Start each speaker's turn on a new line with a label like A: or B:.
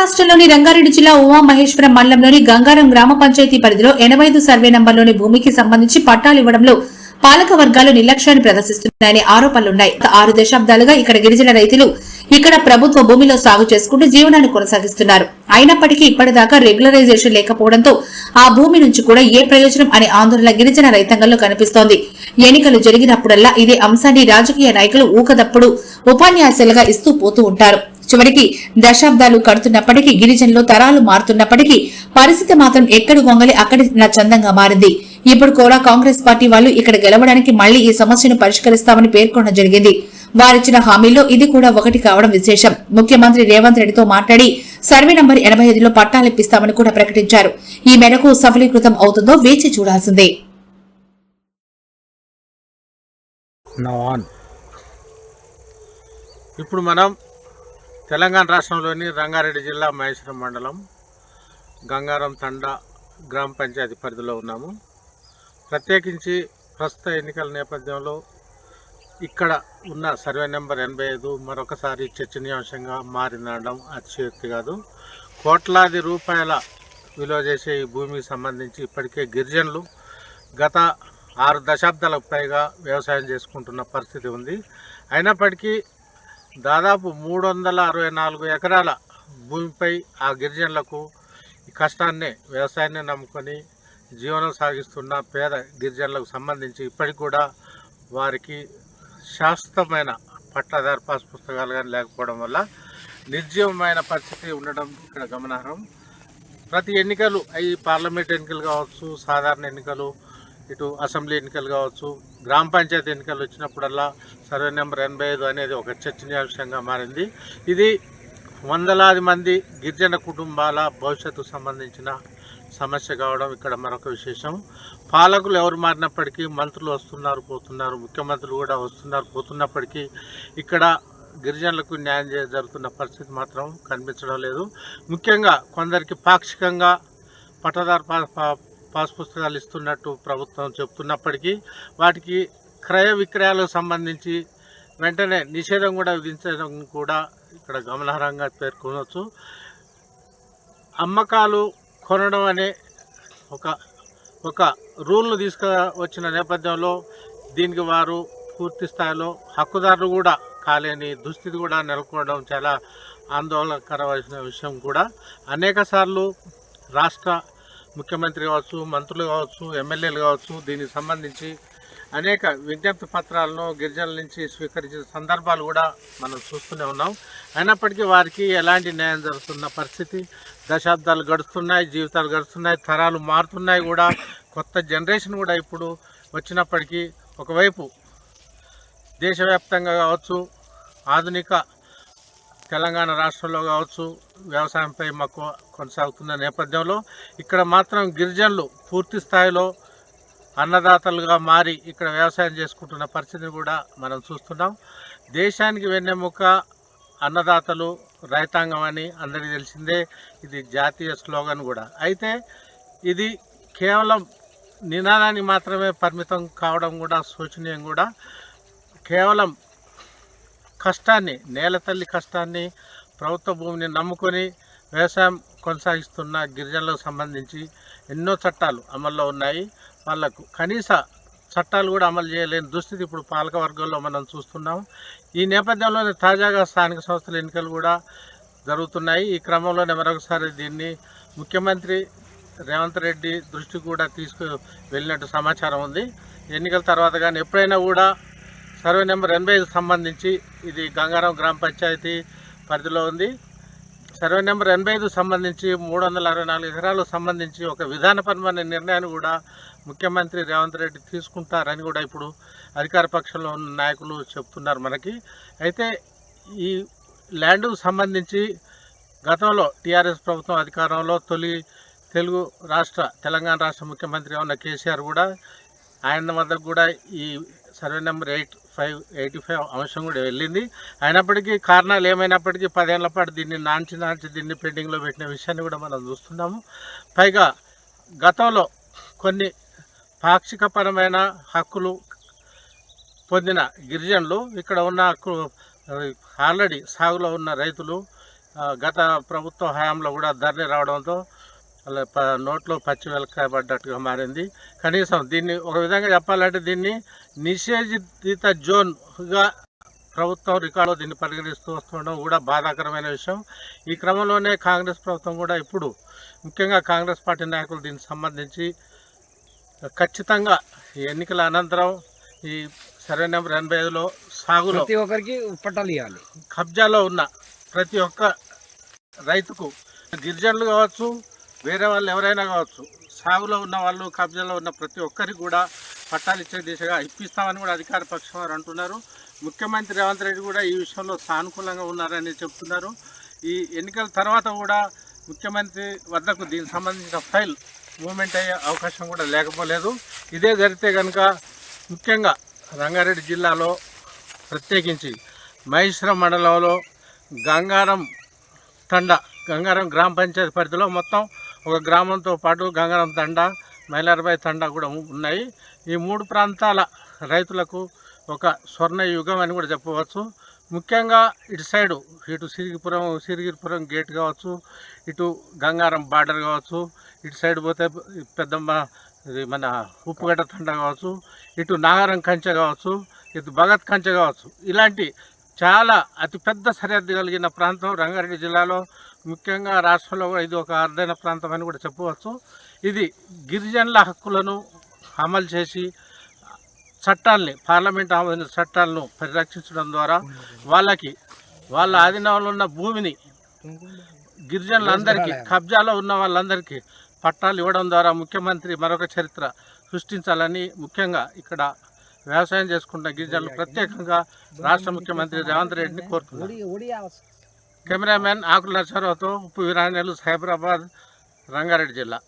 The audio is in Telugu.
A: రాష్ట్రంలోని రంగారెడ్డి జిల్లా ఉమామహేశ్వరం మండలంలోని గంగారం గ్రామ పంచాయతీ పరిధిలో ఎనభై సర్వే నంబర్లోని భూమికి సంబంధించి పట్టాలు ఇవ్వడంలో పాలక వర్గాలు నిర్లక్ష్యాన్ని ప్రదర్శిస్తున్నాయనే ఆరోపణలున్నాయి. ఆరు దశాబ్దాలుగా ఇక్కడ గిరిజన రైతులు ఇక్కడ ప్రభుత్వ భూమిలో సాగు చేసుకుంటూ జీవనాన్ని కొనసాగిస్తున్నారు. అయినప్పటికీ ఇప్పటిదాకా రెగ్యులరైజేషన్ లేకపోవడంతో ఆ భూమి నుంచి కూడా ఏ ప్రయోజనం అనే ఆందోళన గిరిజన రైతాంగంలో కనిపిస్తోంది. ఎన్నికలు జరిగినప్పుడల్లా ఇదే అంశాన్ని రాజకీయ నాయకులు ఊకదప్పుడు ఉపన్యాసాలుగా ఇస్తూ పోతూ ఉంటారు. చివరికి దశాబ్దాలు కడుతున్నప్పటికీ గిరిజనులు తరాలు మారుతున్నప్పటికీ పరిస్థితి మాత్రం ఎక్కడి గొంగలి అక్కడి నా చందంగా మారింది. ఇప్పుడు కూడా కాంగ్రెస్ పార్టీ వాళ్ళు ఇక్కడ గెలవడానికి మళ్ళీ ఈ సమస్యను పరిష్కరిస్తామని పేర్కొనడం జరిగింది. వారిచ్చిన హామీల్లో ఇది కూడా ఒకటి కావడం విశేషం. ముఖ్యమంత్రి రేవంత్ రెడ్డితో మాట్లాడి సర్వే నంబర్ ఎనభై ఐదులో పట్టాలిప్పిస్తామని కూడా ప్రకటించారు. ఈ మేరకు సఫలీకృతం అవుతుందో వేచి చూడాల్సిందే.
B: ఇప్పుడు మనం తెలంగాణ రాష్ట్రంలోని రంగారెడ్డి జిల్లా మహేశ్వరం మండలం గంగారం తండ గ్రామ పంచాయతీ పరిధిలో ఉన్నాము. ప్రత్యేకించి ప్రస్తుత ఎన్నికల నేపథ్యంలో ఇక్కడ ఉన్న సర్వే నెంబర్ ఎనభై ఐదు మరొకసారి చర్చనీయాంశంగా మారిందనడం అతిశయోక్తి కాదు. కోట్లాది రూపాయల విలువ చేసే ఈ భూమికి సంబంధించి ఇప్పటికే గిరిజనులు గత ఆరు దశాబ్దాలకు పైగా వ్యవసాయం చేసుకుంటున్న పరిస్థితి ఉంది. అయినప్పటికీ దాదాపు మూడు వందల అరవై నాలుగు ఎకరాల భూమిపై ఆ గిరిజనులకు కష్టాన్ని వ్యవసాయాన్ని నమ్ముకొని జీవనం సాగిస్తున్న పేద గిరిజనులకు సంబంధించి ఇప్పటికి కూడా వారికి శాశ్వతమైన పట్టాదారు పాస్ పుస్తకాలు కానీ లేకపోవడం వల్ల నిర్జీవమైన పరిస్థితి ఉండడం ఇక్కడ గమనార్హం. ప్రతి ఎన్నికలు అవి పార్లమెంట్ ఎన్నికలు కావచ్చు సాధారణ ఎన్నికలు ఇటు అసెంబ్లీ ఎన్నికలు కావచ్చు గ్రామ పంచాయతీ ఎన్నికలు వచ్చినప్పుడల్లా సర్వే నెంబర్ ఎనభై ఐదు అనేది ఒక చర్చనీయాంశంగా మారింది. ఇది వందలాది మంది గిరిజన కుటుంబాల భవిష్యత్తుకు సంబంధించిన సమస్య కావడం ఇక్కడ మరొక విశేషం. పాలకులు ఎవరు మారినప్పటికీ మంత్రులు వస్తున్నారు పోతున్నారు ముఖ్యమంత్రులు కూడా వస్తున్నారు పోతున్నప్పటికీ ఇక్కడ గిరిజనులకు న్యాయం జరుగుతున్న పరిస్థితి మాత్రం కనిపించడం లేదు. ముఖ్యంగా కొందరికి పాక్షికంగా పట్టదారు పాస్ పుస్తకాలు ఇస్తున్నట్టు ప్రభుత్వం చెప్తున్నప్పటికీ వాటికి క్రయ విక్రయాలకు సంబంధించి వెంటనే నిషేధం కూడా విధించడం కూడా ఇక్కడ గమనార్హంగా పేర్కొనవచ్చు. అమ్మకాలు కొనడం అనే ఒక ఒక రూల్ను తీసుకువచ్చిన నేపథ్యంలో దీనికి వారు పూర్తి స్థాయిలో హక్కుదారులు కూడా కాలేని దుస్థితి కూడా నెలకొనడం చాలా ఆందోళనకరమైన విషయం కూడా. అనేక సార్లు రాష్ట్ర ముఖ్యమంత్రి కావచ్చు మంత్రులు కావచ్చు ఎమ్మెల్యేలు కావచ్చు దీనికి సంబంధించి అనేక విజ్ఞప్తి పత్రాలను గిరిజనుల నుంచి స్వీకరించిన సందర్భాలు కూడా మనం చూస్తూనే ఉన్నాం. అయినప్పటికీ వారికి ఎలాంటి న్యాయం జరుగుతున్న పరిస్థితి? దశాబ్దాలు గడుస్తున్నాయి జీవితాలు గడుస్తున్నాయి తరాలు మారుతున్నాయి కూడా. కొత్త జనరేషన్ కూడా ఇప్పుడు వచ్చినప్పటికీ ఒకవైపు దేశవ్యాప్తంగా కావచ్చు ఆధునిక తెలంగాణ రాష్ట్రంలో కావచ్చు వ్యవసాయంపై మక్కువ కొనసాగుతున్న నేపథ్యంలో ఇక్కడ మాత్రం గిరిజనులు పూర్తి స్థాయిలో అన్నదాతలుగా మారి ఇక్కడ వ్యవసాయం చేసుకుంటున్న పరిస్థితిని కూడా మనం చూస్తున్నాం. దేశానికి వెన్నెముక అన్నదాతలు రైతాంగం అని అందరికీ తెలిసిందే. ఇది జాతీయ స్లోగన్ కూడా. అయితే ఇది కేవలం నినాదానికి మాత్రమే పరిమితం కావడం కూడా శోచనీయం కూడా. కేవలం కష్టాన్ని నేల తల్లి కష్టాన్ని ప్రభుత్వ భూమిని నమ్ముకొని వ్యవసాయం కొనసాగిస్తున్న గిరిజనులకు సంబంధించి ఎన్నో చట్టాలు అమల్లో ఉన్నాయి. వాళ్ళకు కనీస చట్టాలు కూడా అమలు చేయలేని దుస్థితి ఇప్పుడు పాలక వర్గంలో మనం చూస్తున్నాం. ఈ నేపథ్యంలోనే తాజాగా స్థానిక సంస్థల ఎన్నికలు కూడా జరుగుతున్నాయి. ఈ క్రమంలోనే మరొకసారి దీన్ని ముఖ్యమంత్రి రేవంత్ రెడ్డి దృష్టి కూడా తీసుకు వెళ్ళినట్టు సమాచారం ఉంది. ఎన్నికల తర్వాత కానీ ఎప్పుడైనా కూడా సర్వే నెంబర్ ఎనభై సంబంధించి ఇది గంగారం గ్రామ పంచాయతీ పరిధిలో ఉంది. సర్వే నెంబర్ ఎనభై ఐదు సంబంధించి మూడు వందల అరవై నాలుగు ఎకరాలకు సంబంధించి ఒక విధానపరమైన నిర్ణయాన్ని కూడా ముఖ్యమంత్రి రేవంత్ రెడ్డి తీసుకుంటారని కూడా ఇప్పుడు అధికార పక్షంలో ఉన్న నాయకులు చెప్తున్నారు మనకి. అయితే ఈ ల్యాండ్కు సంబంధించి గతంలో టీఆర్ఎస్ ప్రభుత్వం అధికారంలో తొలి తెలుగు రాష్ట్ర తెలంగాణ రాష్ట్ర ముఖ్యమంత్రి ఉన్న కేసీఆర్ కూడా ఆయన వద్దకు కూడా ఈ survey number eight five eighty five అంశం కూడా వెళ్ళింది. అయినప్పటికీ కారణాలు ఏమైనప్పటికీ పదేళ్ళ పాటు దీన్ని నాంచి నాంచి దీన్ని పెండింగ్లో పెట్టిన విషయాన్ని కూడా మనం చూస్తున్నాము. పైగా గతంలో కొన్ని పాక్షికపరమైన హక్కులు పొందిన గిరిజనులు ఇక్కడ ఉన్న హక్కు ఆల్రెడీ సాగులో ఉన్న రైతులు గత ప్రభుత్వ హయాంలో కూడా ధరణి రావడంతో అలా నోట్లో పచ్చి వెలకాయ పడ్డట్టుగా మారింది. కనీసం దీన్ని ఒక విధంగా చెప్పాలంటే దీన్ని నిషేధిత జోన్గా ప్రభుత్వం రికార్డులో దీన్ని పరిగణిస్తూ వస్తుండడం కూడా బాధాకరమైన విషయం. ఈ క్రమంలోనే కాంగ్రెస్ ప్రభుత్వం కూడా ఇప్పుడు ముఖ్యంగా కాంగ్రెస్ పార్టీ నాయకులు దీనికి సంబంధించి ఖచ్చితంగా ఈ ఎన్నికల అనంతరం ఈ సర్వే నెంబర్ ఎనభై ఐదులో సాగులో
C: ప్రతి ఒక్కరికి పట్టాలు ఇవ్వాలి.
B: కబ్జాలో ఉన్న ప్రతి ఒక్క రైతుకు గిరిజనులు కావచ్చు వేరే వాళ్ళు ఎవరైనా కావచ్చు సాగులో ఉన్న వాళ్ళు కబ్జాలో ఉన్న ప్రతి ఒక్కరికి కూడా పట్టాలు ఇచ్చే దిశగా ఇప్పిస్తామని కూడా అధికార పక్షం వారు అంటున్నారు. ముఖ్యమంత్రి రేవంత్ రెడ్డి కూడా ఈ విషయంలో సానుకూలంగా ఉన్నారని చెప్తున్నారు. ఈ ఎన్నికల తర్వాత కూడా ముఖ్యమంత్రి వద్దకు దీనికి సంబంధించిన ఫైల్ మూమెంట్ అయ్యే అవకాశం కూడా లేకపోలేదు. ఇదే జరిగితే కనుక ముఖ్యంగా రంగారెడ్డి జిల్లాలో ప్రత్యేకించి మహేశ్వరం మండలంలో గంగారం తండ గంగారం గ్రామ పంచాయతీ పరిధిలో మొత్తం ఒక గ్రామంతో పాటు గంగారం తండ మైలారబాయ్ తండ కూడా ఉన్నాయి. ఈ మూడు ప్రాంతాల రైతులకు ఒక స్వర్ణ యుగం అని కూడా చెప్పవచ్చు. ముఖ్యంగా ఇటు సైడు ఇటు సిరిగిపురం సిరిగిరిపురం గేట్ కావచ్చు ఇటు గంగారం బార్డర్ కావచ్చు ఇటు సైడ్ పోతే పెద్దమ్మ ఇది మన ఉప్పుగడ్డ తండ కావచ్చు ఇటు నాగారం కంచె కావచ్చు ఇటు భగత్ కంచె కావచ్చు. ఇలాంటి చాలా అతిపెద్ద సరిహద్దు కలిగిన ప్రాంతం రంగారెడ్డి జిల్లాలో ముఖ్యంగా రాష్ట్రంలో ఇది ఒక అరుదైన ప్రాంతం అని కూడా చెప్పవచ్చు. ఇది గిరిజనుల హక్కులను అమలు చేసి చట్టాల్ని పార్లమెంట్ ఆమోదించిన చట్టాలను పరిరక్షించడం ద్వారా వాళ్ళకి వాళ్ళ ఆధీనంలో ఉన్న భూమిని గిరిజనులందరికీ కబ్జాలో ఉన్న వాళ్ళందరికీ పట్టాలు ఇవ్వడం ద్వారా ముఖ్యమంత్రి మరొక చరిత్ర సృష్టించాలని ముఖ్యంగా ఇక్కడ వ్యవసాయం చేసుకుంటున్న గిరిజనులు ప్రత్యేకంగా రాష్ట్ర ముఖ్యమంత్రి రేవంత్ రెడ్డిని కోరుతున్నారు. కెమెరామెన్ ఆకుల నరసరావుతో ఉప్పు వీరాణ్యులు సైబరాబాద్ రంగారెడ్డి జిల్లా.